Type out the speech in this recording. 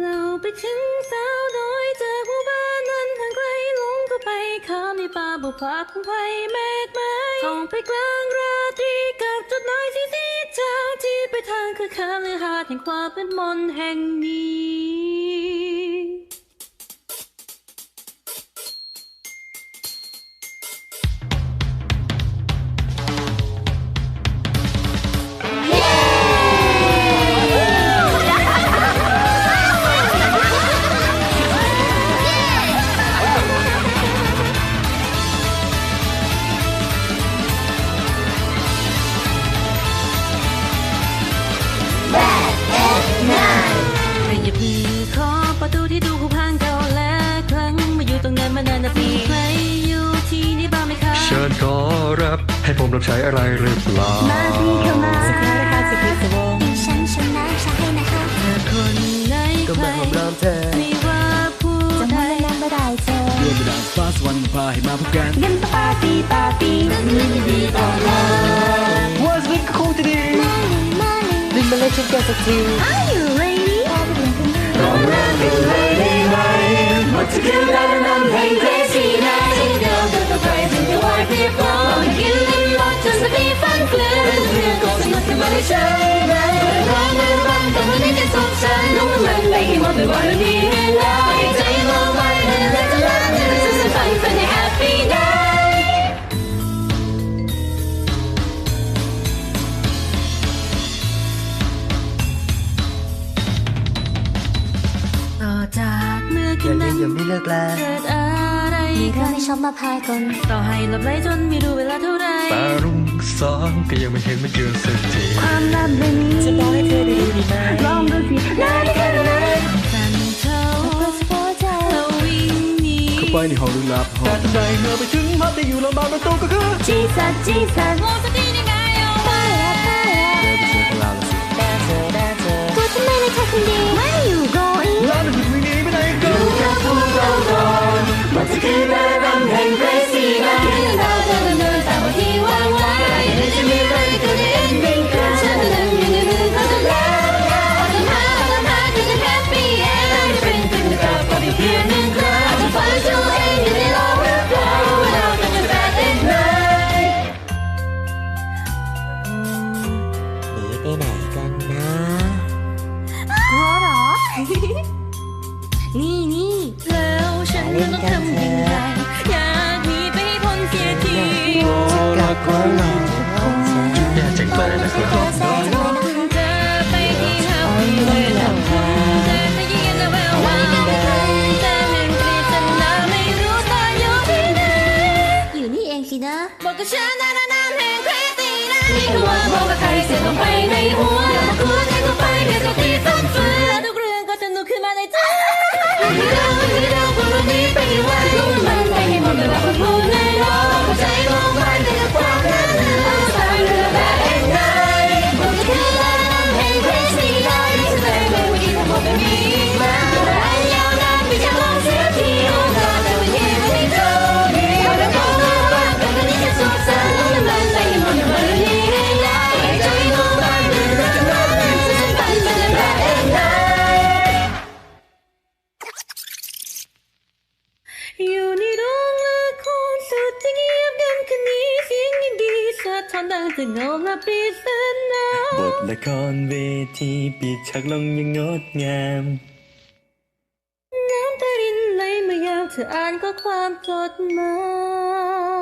เราไปถึงสาวน้อยจอผู้บ้านนั้นทางไกลลงก็ไปข้ามในป่าบุพาคงไผ่แมกไม้ท่องไปกลางราตรีกับจุดน้อยที่สีจากที่ไปทางคือคาลือหาดแห่งความเป็นมนต์แห่งนี้ ให้ผมรับใช้อะไรหรือเปล่ามาพี่เข้ามาสักครั้งนะคะสิพิสวงดิฉันชนะใช่นะคะเธอคนไหนก็ใครแบบผมรามเธอไม่ว่าผู้จะใดมาเล่นน้ำไม่ได้เจอเรื่องกระดาษฟ้าสวรรค์พาให้มาพบกันงั้นปาร์ตี้ปาร์ตี้เรื่องดีๆต่อมาว่าสนิทคงจะดีมาหนึ่งมาหนึ่งลิงมาเล่นฉันกันสักที Are you ready พอไปเรียนกันดี What to do that and I'm going จะสงสารน้องมันไปให้หมดไปวันนี้แล้วใจมองไว้และจะรักเธอจะฝันฝันใน happy day ต่อจากเมื่อ อ คื ย่าน ลื นั้ ม น อย่าไม่เลิกลา เกิดอะไร มีใครขึ้นไม่ชอบมาพากลต่อให้หลับไหลจนไม่รู้เวลาเท่าไรตารุ่งสางก็ยังไม่เห็นมันยืนสักทีความลับเรื่องนี้จะบอกให้เธอได้ดูดีไหมลองดูสิน่าได้แค่ไหนสั่นเทาเปิดสปอร์ตใจเราวิ่งหนีเข้าไปในห้องลึกลับแต่ทันใดเมื่อไปถึงภาพที่อยู่ลำบากประตูก็คือจีสัตจีสัตโมสตีนี่ นี่นี่แล้วฉันมันต้องทำยังไงอยากหนีไปให้พ้นเสียทีรักก็หลอกแย่จังเลยนะครับเธอแซ่บเลยนะคะจะไปที่ฮับปี้เวลยิงกันแวววาวจะหนึ่งปริศนาไม่รู้ตอนอยู่ที่ไหนอยู่นี่เองสินะบอกกับฉันนะนะน้ำแห่งคริสตีนะนี่คือว่า Yeah! อยู่ในโรงละครสุดที่เงียบกันคืนนี้เสียงยินดีสะท้อนดังจากเงาละปริศนาบทละครเวทีปิดฉากลงอยังงดงาม น้ำตารินไหลมายาวเธออ่านข้อความจดหมาย